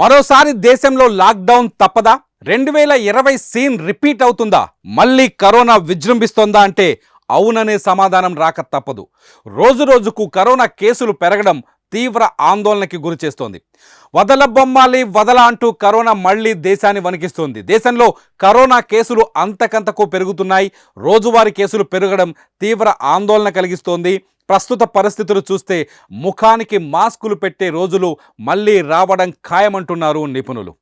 మరోసారి దేశంలో లాక్డౌన్ తప్పదా? రెండు వేల ఇరవై సీన్ రిపీట్ అవుతుందా? మళ్ళీ కరోనా విజృంభిస్తోందా అంటే అవుననే సమాధానం రాక తప్పదు. రోజు రోజుకు కరోనా కేసులు పెరగడం తీవ్ర ఆందోళనకి గురి చేస్తోంది. వదల బొమ్మాలి వదల అంటూ కరోనా మళ్ళీ దేశాన్ని వణికిస్తోంది. దేశంలో కరోనా కేసులు అంతకంతకు పెరుగుతున్నాయి. రోజువారీ కేసులు పెరగడం తీవ్ర ఆందోళన కలిగిస్తోంది. ప్రస్తుత పరిస్థితులు చూస్తే ముఖానికి మాస్కులు పెట్టే రోజులు మళ్ళీ రావడం ఖాయమంటున్నారు నిపుణులు.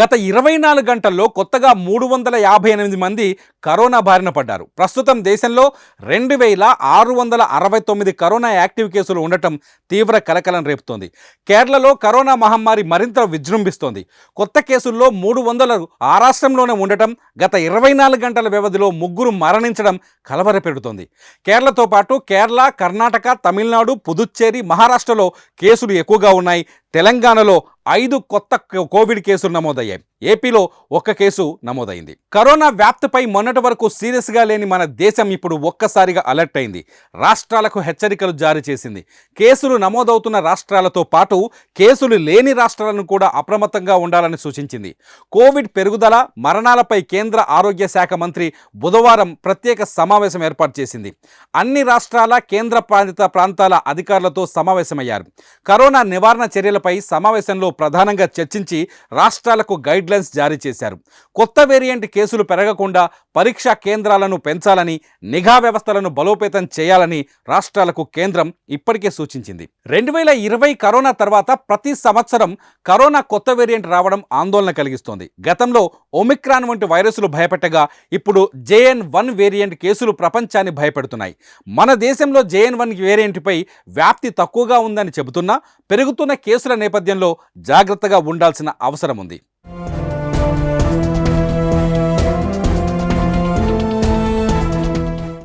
గత ఇరవై నాలుగు గంటల్లో కొత్తగా మూడు వందల యాభై ఎనిమిది మంది కరోనా బారిన పడ్డారు. ప్రస్తుతం దేశంలో రెండు వేల ఆరు వందల అరవై తొమ్మిది కరోనా యాక్టివ్ కేసులు ఉండటం తీవ్ర కలకలం రేపుతోంది. కేరళలో కరోనా మహమ్మారి మరింత విజృంభిస్తోంది. కొత్త కేసుల్లో మూడు వందల ఆ రాష్ట్రంలోనే ఉండటం గత ఇరవై నాలుగు గంటల వ్యవధిలో ముగ్గురు మరణించడం కలవరపెడుతోంది కేరళతో పాటు కేరళ కర్ణాటక తమిళనాడు పుదుచ్చేరి మహారాష్ట్రలో కేసులు ఎక్కువగా ఉన్నాయి. తెలంగాణలో ఐదు కొత్త కోవిడ్ కేసులు నమోదయ్యాయి. ఏపీలో ఒక్క కేసు నమోదైంది. కరోనా వ్యాప్తిపై మొన్నటి వరకు సీరియస్గా లేని మన దేశం ఇప్పుడు ఒక్కసారిగా అలర్ట్ అయింది. రాష్ట్రాలకు హెచ్చరికలు జారీ చేసింది. కేసులు నమోదవుతున్న రాష్ట్రాలతో పాటు కేసులు లేని రాష్ట్రాలను కూడా అప్రమత్తంగా ఉండాలని సూచించింది. కోవిడ్ పెరుగుదల మరణాలపై కేంద్ర ఆరోగ్య శాఖ మంత్రి బుధవారం ప్రత్యేక సమావేశం ఏర్పాటు చేసింది. అన్ని రాష్ట్రాల కేంద్ర పాలిత ప్రాంతాల అధికారులతో సమావేశమయ్యారు. కరోనా నివారణ చర్యలపై సమావేశంలో ప్రధానంగా చర్చించి రాష్ట్రాలకు గైడ్ గైడ్లైన్స్ జారీ చేశారు. కొత్త వేరియంట్ కేసులు పెరగకుండా పరీక్షా కేంద్రాలను పెంచాలని నిఘా వ్యవస్థలను బలోపేతం చేయాలని రాష్ట్రాలకు కేంద్రం ఇప్పటికే సూచించింది. రెండు వేల ఇరవై కరోనా తర్వాత ప్రతి సంవత్సరం కరోనా కొత్త వేరియంట్ రావడం ఆందోళన కలిగిస్తోంది. గతంలో ఒమిక్రాన్ వంటి వైరస్లు భయపెట్టగా ఇప్పుడు జేఎన్ వన్ వేరియంట్ కేసులు ప్రపంచాన్ని భయపెడుతున్నాయి. మన దేశంలో జేఎన్ వన్ వేరియంట్పై వ్యాప్తి తక్కువగా ఉందని చెబుతున్నా పెరుగుతున్న కేసుల నేపథ్యంలో జాగ్రత్తగా ఉండాల్సిన అవసరం ఉంది.